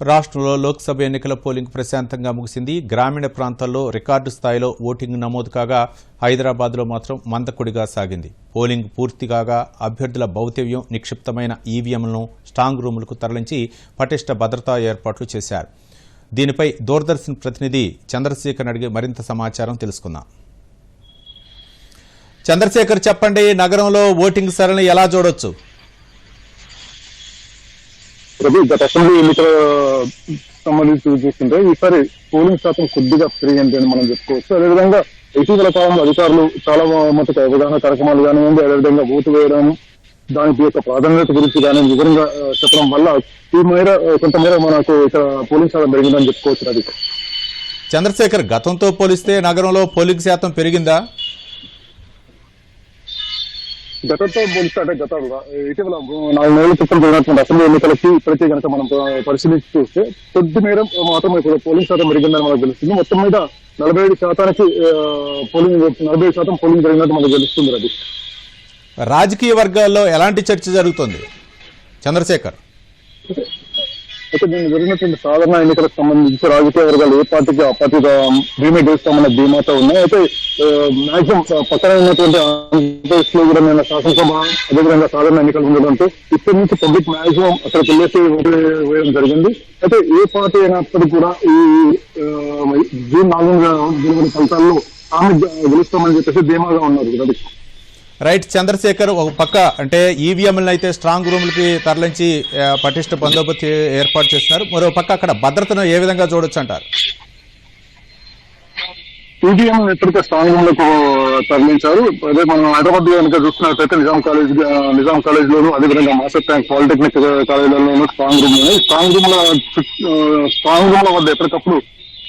రాష్ట్రంలో లోక్సభ ఎన్నికల పోలింగ్ ప్రశాంతంగా ముగిసింది. గ్రామీణ ప్రాంతాల్లో రికార్డు స్థాయిలో ఓటింగ్ నమోదు కాగా హైదరాబాద్లో మాత్రం మందకొడిగా సాగింది. పోలింగ్ పూర్తి కాగా అభ్యర్థుల భౌతవ్యం నిక్షిప్తమైన ఈవీఎంలను స్ట్రాంగ్ రూములకు తరలించి పటిష్ట భద్రతా ఏర్పాట్లు చేశారు. దీనిపై దూరదర్శన్ ప్రతినిధి చంద్రశేఖర్ అడిగి మరింత సమాచారం తెలుసుకుందాం. చంద్రశేఖర్ చెప్పండి నగరంలో ఓటింగ్ సరళిని ఎలా చూడొచ్చు? ప్రభు గత అసెంబ్లీ ఎన్నికల సంబంధించి చూస్తుంటే ఈసారి పోలింగ్ శాతం కొద్దిగా పెరిగింది అని మనం చెప్పుకోవచ్చు. అదేవిధంగా ఇటీవల కాలంలో అధికారులు చాలా మటుకు అవగాహన కార్యక్రమాలు కానివ్వండి అదేవిధంగా ఓటు వేయడం దానికి యొక్క ప్రాధాన్యత గురించి కానీ వివరంగా చెప్పడం వల్ల ఈ మేర కొంతమేర మనకు ఇక్కడ పోలింగ్ శాతం పెరిగిందని చెప్పుకోవచ్చు అది చంద్రశేఖర్ గతంతో పోలిస్తే నగరంలో పోలింగ్ శాతం పెరిగిందా? గతంతో పోలిస్తే అంటే గత ఇటీవల నాలుగు నెలల క్రితం జరిగినటువంటి అసెంబ్లీ ఎన్నికలకి ఇప్పటికే కనుక మనం పరిశీలించి చూస్తే కొద్ది మేర మాత్రం ఇప్పుడు పోలింగ్ శాతం పెరిగిందని మనకు తెలుస్తుంది. మొత్తం మీద నలభై ఐదు శాతానికి పోలింగ్ నలభై ఐదు శాతం పోలింగ్ జరిగినట్టు మనకు తెలుస్తుంది అది రాజకీయ వర్గాల్లో ఎలాంటి చర్చ జరుగుతోంది? చంద్రశేఖర్. అయితే నేను జరిగినటువంటి సాధారణ ఎన్నికలకు సంబంధించి రాజకీయ వర్గాలు ఏ పార్టీకి ఆ పార్టీ ధీమే గెలుస్తామన్న ధీమాతో ఉన్నాయి. అయితే మాక్సిమం పక్కన ఉన్నటువంటి ఆంధ్రప్రదేశ్లో కూడా నేను శాసనసభ అదేవిధంగా సాధారణ ఎన్నికలు ఉండడంతో ఇప్పటి నుంచి పబ్లిక్ మాక్సిమం అక్కడికి వెళ్ళేసి ఓటు వేయడం జరిగింది. అయితే ఏ పార్టీ అయినప్పటికీ కూడా ఈ జూన్ నాలుగు జరిగిన ఫలితాల్లో ఆమె గెలుస్తామని చెప్పేసి ధీమాగా ఉన్నారు. రైట్ చంద్రశేఖర్ ఒక పక్క అంటే ఈవీఎంలను అయితే స్ట్రాంగ్ రూమ్లకి తరలించి పటిష్ట బందోబస్తు ఏర్పాటు చేస్తున్నారు. మరో పక్క అక్కడ భద్రతను ఏ విధంగా చూడొచ్చు అంటారు? ఈవీఎం ఎప్పటికే స్ట్రాంగ్ రూమ్లకు తరలించారు. అదే మనం హైదరాబాద్ కనుక చూసుకున్నట్లయితే నిజాం కాలేజ్ నిజాం కాలేజ్ లోను అదేవిధంగా మాస్టర్ ట్యాంక్ పాలిటెక్నిక్ కాలేజీలలోనూ స్ట్రాంగ్ రూమ్ స్ట్రాంగ్ రూమ్లో స్ట్రాంగ్ రూమ్ ల వద్ద ఎప్పటికప్పుడు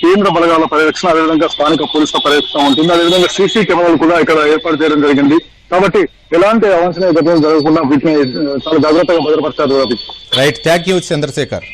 కేంద్ర బలగాల పర్యవేక్షణ అదేవిధంగా స్థానిక పోలీసుల పర్యవేక్షణ ఉంటుంది. అదేవిధంగా సీసీ కెమెరాలు కూడా ఇక్కడ ఏర్పాటు చేయడం జరిగింది. కాబట్టి ఎలాంటి అవాంఛనీయ ఘటనలు జరగకుండా వీటిని చాలా జాగ్రత్తగా భద్రపరచారు. అది రైట్ థ్యాంక్ యూ చంద్రశేఖర్.